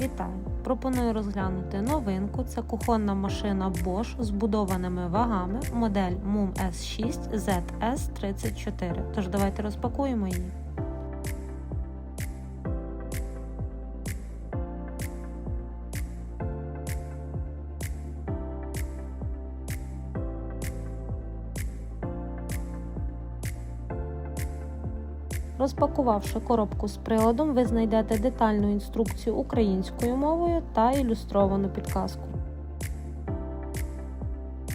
Вітаю! Пропоную розглянути новинку. Це кухонна машина Bosch з будованими вагами, модель MUM S6 ZS34. Тож давайте розпакуємо її. Розпакувавши коробку з приладом, ви знайдете детальну інструкцію українською мовою та ілюстровану підказку.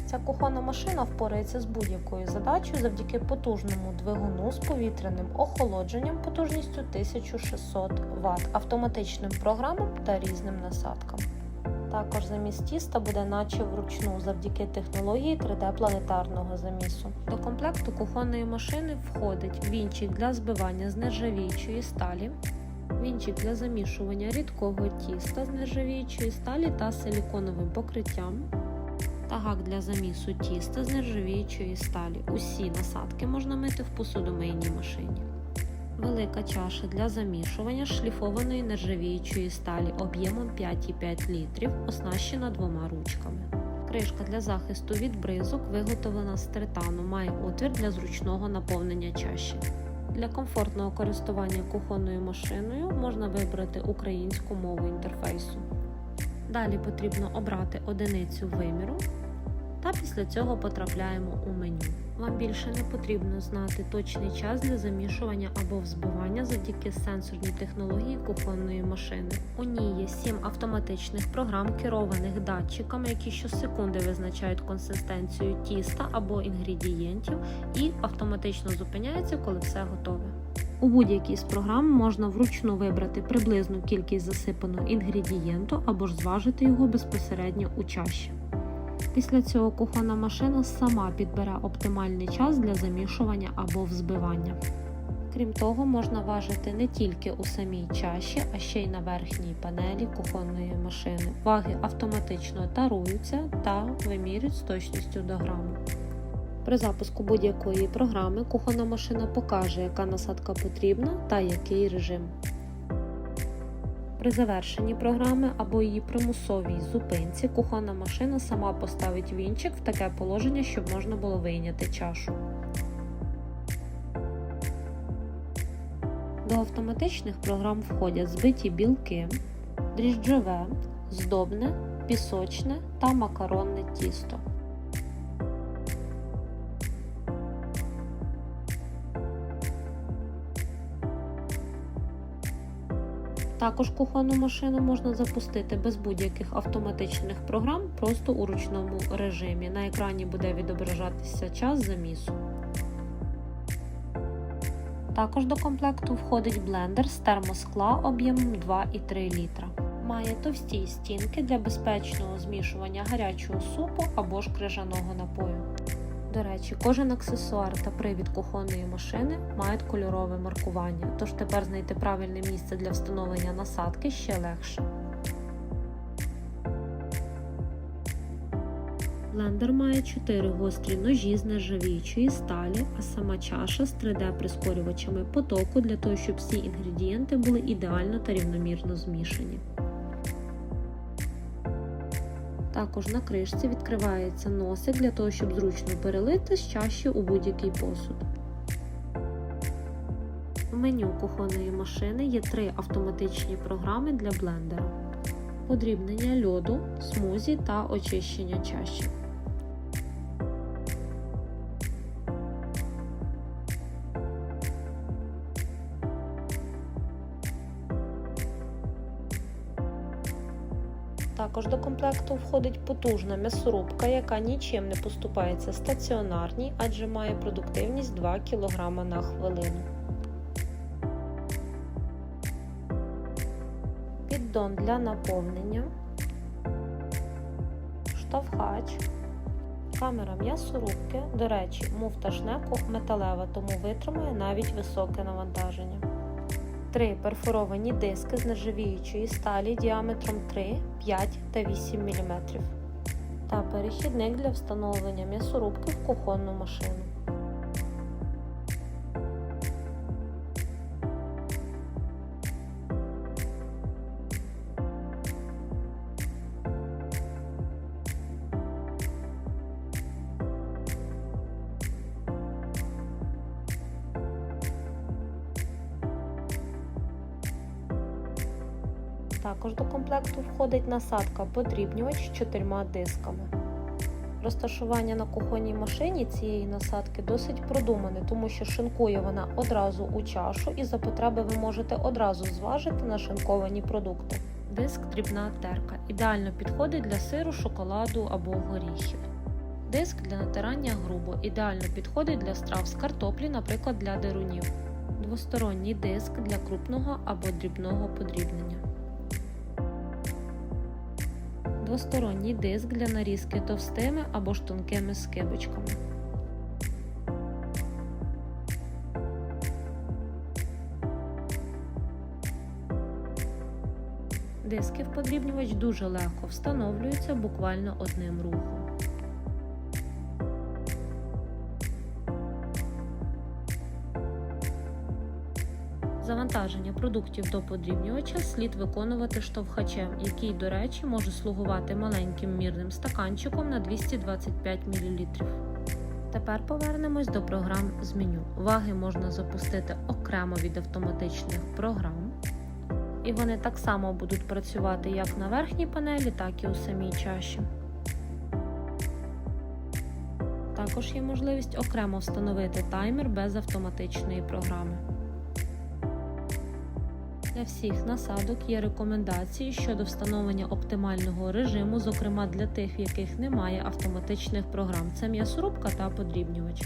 Ця кухонна машина впорається з будь-якою задачею завдяки потужному двигуну з повітряним охолодженням потужністю 1600 Вт, автоматичним програмам та різним насадкам. Також замість тіста буде наче вручну завдяки технології 3D-планетарного замісу. До комплекту кухонної машини входить вінчик для збивання з нержавіючої сталі, вінчик для замішування рідкого тіста з нержавіючої сталі та силіконовим покриттям, та гак для замісу тіста з нержавіючої сталі. Усі насадки можна мити в посудомийній машині. Велика чаша для замішування шліфованої нержавіючої сталі об'ємом 5,5 літрів, оснащена двома ручками. Кришка для захисту від бризок, виготовлена з титану, має отвір для зручного наповнення чаші. Для комфортного користування кухонною машиною можна вибрати українську мову інтерфейсу. Далі потрібно обрати одиницю виміру та після цього потрапляємо у меню. Вам більше не потрібно знати точний час для замішування або взбивання завдяки сенсорній технології кухонної машини. У ній є 7 автоматичних програм, керованих датчиками, які щосекунди визначають консистенцію тіста або інгредієнтів і автоматично зупиняються, коли все готове. У будь-якій з програм можна вручну вибрати приблизну кількість засипаного інгредієнту або ж зважити його безпосередньо у чаші. Після цього кухонна машина сама підбере оптимальний час для замішування або взбивання. Крім того, можна важити не тільки у самій чаші, а ще й на верхній панелі кухонної машини. Ваги автоматично таруються та вимірюють з точністю до граму. При запуску будь-якої програми кухонна машина покаже, яка насадка потрібна та який режим. При завершенні програми або її примусовій зупинці кухонна машина сама поставить вінчик в таке положення, щоб можна було вийняти чашу. До автоматичних програм входять збиті білки, дріжджове, здобне, пісочне та макаронне тісто. Також кухонну машину можна запустити без будь-яких автоматичних програм, просто у ручному режимі. На екрані буде відображатися час замісу. Також до комплекту входить блендер з термоскла об'ємом 2,3 літра. Має товсті стінки для безпечного змішування гарячого супу або ж крижаного напою. До речі, кожен аксесуар та привід кухонної машини мають кольорове маркування, тож тепер знайти правильне місце для встановлення насадки ще легше. Блендер має 4 гострі ножі з нержавіючої сталі, а сама чаша з 3D-прискорювачами потоку для того, щоб всі інгредієнти були ідеально та рівномірно змішані. Також на кришці відкривається носик для того, щоб зручно перелити з чаші у будь-який посуд. В меню кухонної машини є три автоматичні програми для блендера: подрібнення льоду, смузі та очищення чаші. Також до комплекту входить потужна м'ясорубка, яка нічим не поступається стаціонарній, адже має продуктивність 2 кг на хвилину. Піддон для наповнення, штовхач, камера м'ясорубки. До речі, муфта шнеку металева, тому витримує навіть високе навантаження. Три перфоровані диски з нержавіючої сталі діаметром 3, 5 та 8 мм та перехідник для встановлення м'ясорубки в кухонну машину. Також до комплекту входить насадка подрібнювач з чотирма дисками. Розташування на кухонній машині цієї насадки досить продумане, тому що шинкує вона одразу у чашу і за потреби ви можете одразу зважити нашинковані продукти. Диск дрібна терка ідеально підходить для сиру, шоколаду або горіхів. Диск для натирання грубо ідеально підходить для страв з картоплі, наприклад, для дерунів. Двосторонній диск для крупного або дрібного подрібнення. Двосторонній диск для нарізки товстими або ж тонкими скибочками. Диски в подрібнювач дуже легко встановлюються буквально одним рухом. Завантаження продуктів до подрібнювача слід виконувати штовхачем, який, до речі, може слугувати маленьким мірним стаканчиком на 225 мл. Тепер повернемось до програм з меню. Ваги можна запустити окремо від автоматичних програм, і вони так само будуть працювати як на верхній панелі, так і у самій чаші. Також є можливість окремо встановити таймер без автоматичної програми. Для всіх насадок є рекомендації щодо встановлення оптимального режиму, зокрема для тих, в яких немає автоматичних програм. Це м'ясорубка та подрібнювач.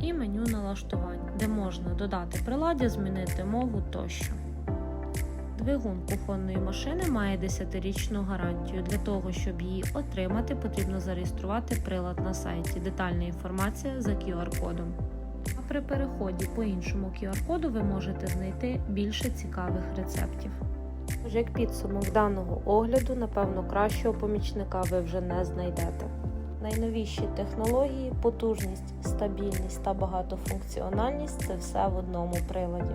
І меню налаштувань, де можна додати приладдя, змінити мову тощо. Двигун кухонної машини має 10-річну гарантію. Для того, щоб її отримати, потрібно зареєструвати прилад на сайті. Детальна інформація за QR-кодом. А при переході по іншому QR-коду ви можете знайти більше цікавих рецептів. Тож, як підсумок даного огляду, напевно, кращого помічника ви вже не знайдете. Найновіші технології, потужність, стабільність та багатофункціональність це все в одному приладі.